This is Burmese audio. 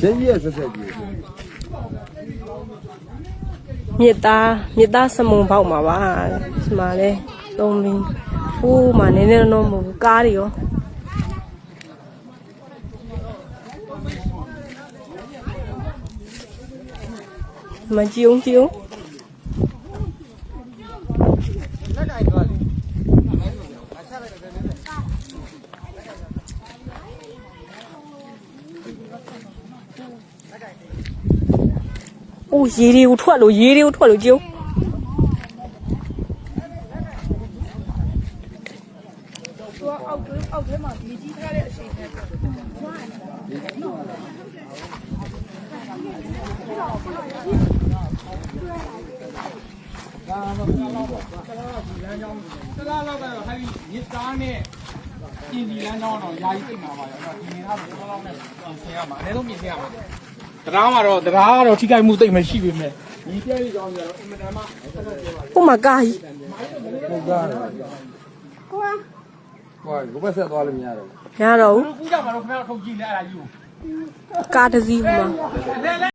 ရှင်းကြီးရဲ့ဆက်ဆက်ကြီးမြစ်သားမြစ်သားစမုံပေါက်မှာပါဒီမှာလဲသုံးလင်းဟိုးမှာနည်းနည်းတော့မဟုတ်ဘူးကားတွေရောမကြည့်အောင်ကြည့်အောင် အိုးရေတွေကိုထွက်လို့ရေတွေကိုထွက်လို့ကြည့်အောင်တလားလောက်ကတော့ဟာဒီရစ်သားနဲ့ပြင်ဒီလမ်းကြောင်းတော့ယာယီပြိတ်မှာပါရောအဲ့တော့ဒီနေသားတော့လောက်နဲ့ဆင်ရမှာအနည်းဆုံးပြင်ဆင်ရမှာ တရားမှာတော့တရားကတော့ထိခိုက်မှုတိတ်မရှိပေမဲ့ဒီပြည့်ကြောင်းကြတော့အင်မတန်မှဟိုမှာကားကြီးဟုတ်ကားတယ်ဟွာဟွာဘယ်ဆက်သွားလို့မရတော့ဘူးရတော့ဘူးကူးကြမှာတော့ခင်ဗျားတို့ထုတ်ကြည့်လဲအဲ့ဒါကြီးကိုကားတစ်စီးဟိုမှာလဲလဲ